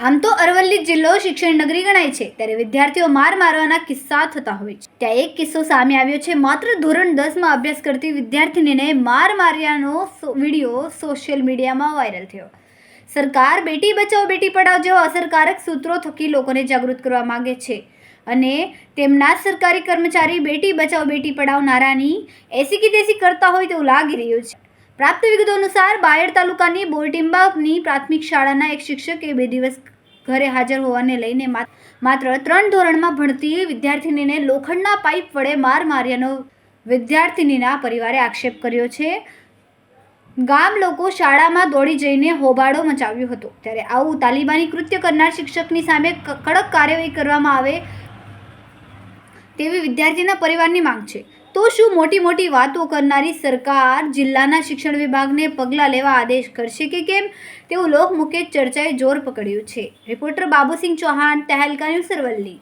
આમ તો અરવલ્લી જિલ્લો શિક્ષણ નગરી ગણાય છે, ત્યારે વિદ્યાર્થીઓ માર મારવાના કિસ્સા થતા હોય છે. ત્યાં એક કિસ્સો સામે આવ્યો છે, માત્ર ધોરણ દસમાં અભ્યાસ કરતી વિદ્યાર્થીનીને માર માર્યાનો વીડિયો સોશિયલ મીડિયામાં વાયરલ થયો. સરકાર, બેટી બચાવો, બેટી પઢાઓ જેવા અસરકારક સૂત્રો થકી લોકોને જાગૃત કરવા માંગે છે. અને તેમના સરકારી કર્મચારી બેટી બચાવો, બેટી પઢાઓ નારાની એસી કી દેસી કરતા હોય તેવું લાગી રહ્યું છે. પ્રાપ્ત વિગતો અનુસાર બાયડ તાલુકાની બોરટીંબાની પ્રાથમિક શાળાના એક શિક્ષકે બે દિવસ ઘરે હાજર હોવાને લઈને માત્ર ત્રણ ધોરણમાં ભણતી વિદ્યાર્થીનીને લોખંડના પાઇપ વડે માર માર્યાનો વિદ્યાર્થિનીના પરિવારે આક્ષેપ કર્યો છે. ગામ લોકો શાળામાં દોડી જઈને હોબાળો મચાવ્યો હતો. ત્યારે આવું તાલિબાની કૃત્ય કરનાર શિક્ષકની સામે કડક કાર્યવાહી કરવામાં આવે તેવી વિદ્યાર્થીના પરિવારની માંગ છે. તો શું મોટી મોટી વાતો કરનારી સરકાર જિલ્લાના શિક્ષણ વિભાગને પગલાં લેવા આદેશ કરશે કે કેમ? તેવું લોકમુખે ચર્ચાએ જોર પકડ્યું છે. Reporter Babusinh Chauhan, Tehelka news Aravalli.